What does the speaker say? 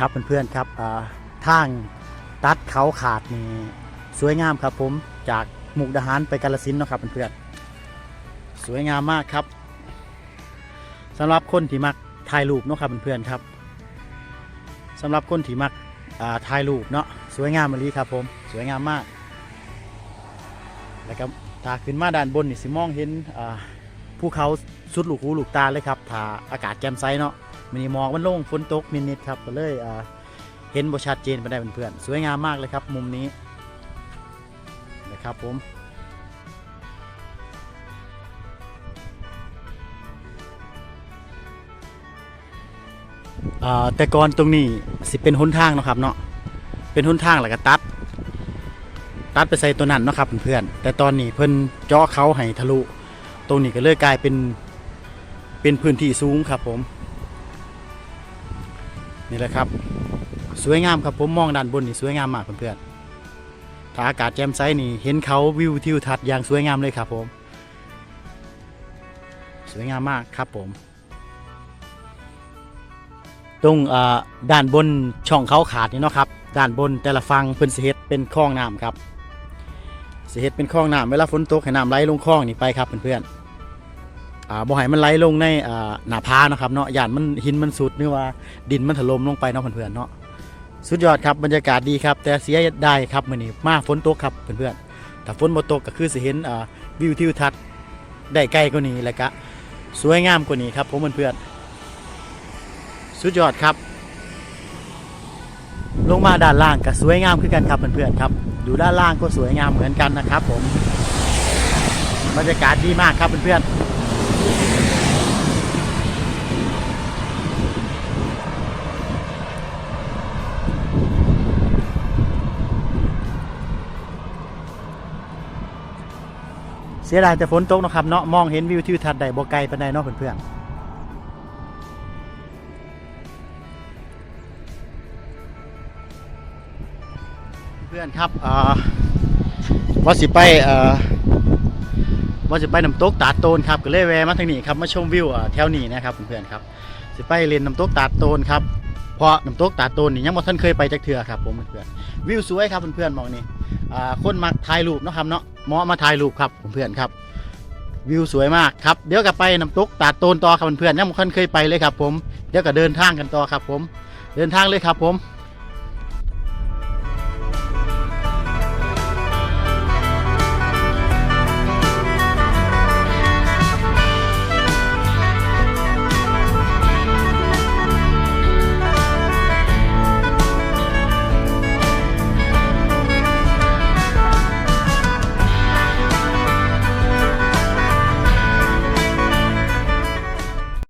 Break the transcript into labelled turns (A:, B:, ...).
A: ครับเพื่อนๆครับอ่าทางตัดเขาขาดนี่สวยงามครับผมจากมุกดาหารไปกาลสินเนาะครับเพื่อนๆสวยงามมากครับสำหรับคนที่มักถ่ายรูปเนาะครับเพื่อนๆครับสำหรับคนที่มักอ่าถ่ายรูปเนาะสวยงามมลีครับผมสวยงามมาก แล้วก็ถ้าขึ้นมาด้านบนนี่สิมองเห็นภูเขาสุดลูกหูลูกตาเลยครับถ้าอากาศแจ่มใสเนาะ มันหมอกมันโล่งฝนตกมินิดครับก็เลยอ่าเห็นบชัดเจนไปได้เพื่อนๆสวยงามมากเลยครับ มุมนี้นะครับผมแต่ก่อนตรงนี้สิเป็นหนทางนะครับเนาะเป็นหนทางแล้วก็ตัด ตัดไปใส่ตัวนั้นนะครับเพื่อนๆแต่ตอนนี้เพิ่นเจาะเขาให้ทะลุ ตรงนี้ก็เลยกลายเป็นเป็นพื้นที่สูงครับผม นี่แหละครับ สวยงามครับผมมองด้านบนนี่สวยงามมากเพื่อนๆถ้าอากาศแจ่มใสนี่เห็นเขาวิวทิวทัศน์อย่างสวยงามเลยครับผม สวยงามมากครับผม ตรงด้านบนช่องเขาขาดนี่เนาะครับด้านบนแต่ละฝั่งเพิ่นสิเฮ็ดเป็นคลองน้ำครับสิเฮ็ดเป็นคลองน้ำเวลาฝนตกให้น้ำไหลลงคลองนี่ไปครับเพื่อนๆ อ่าบ่ให้มันไหลลงในอ่าหน้าผานะครับเนาะย่านมันหินมันสุดหรือว่าดินมันถล่มลงไปเนาะเพื่อนๆเนาะสุดยอดครับบรรยากาศดีครับ แต่เสียดายครับมื้อนี้มาฝนตกครับเพื่อนๆถ้าฝนบ่ตกก็คือสิเห็นอ่าวิวทิวทัศน์ได้ไกลกว่านี้แล้วก็สวยงามกว่านี้ครับผมเพื่อนๆสุดยอดครับ ลงมาด้านล่างก็สวยงามขึ้นกันครับเพื่อนๆครับอยู่ด้านล่างก็สวยงามเหมือนกันนะครับ ผมบรรยากาศดีมากครับเพื่อนๆ เสียดายแต่ฝนตกนะครับเนาะมองเห็นวิวทิวทัศน์ได้บ่ไกลปานใดเนาะเพื่อนๆเพื่อนครับว่าสิไปว่าสิไปน้ำตกตาดโตนครับก็เลยแวะมาทางนี้ครับมาชมวิวแถวนี้นะครับเพื่อนครับสิไปเล่นน้ำตกตาดโตนครับเพราะน้ำตกตาดโตนนี่ยังบ่ทันเคยไปจักเทื่อครับผมเพื่อนวิวสวยครับเพื่อนๆมองนี่อ่าคนมักถ่ายรูปเนาะครับเนาะ เหมาะมาถ่ายรูปครับเพื่อนครับ วิวสวยมากครับเดี๋ยวก็ไปน้ำตกตาดโตนต่อครับเพื่อนๆยังบ่เคยไปเลยครับ ผมเดี๋ยวก็เดินทางกันต่อครับ ผม เดินทางเลยครับผม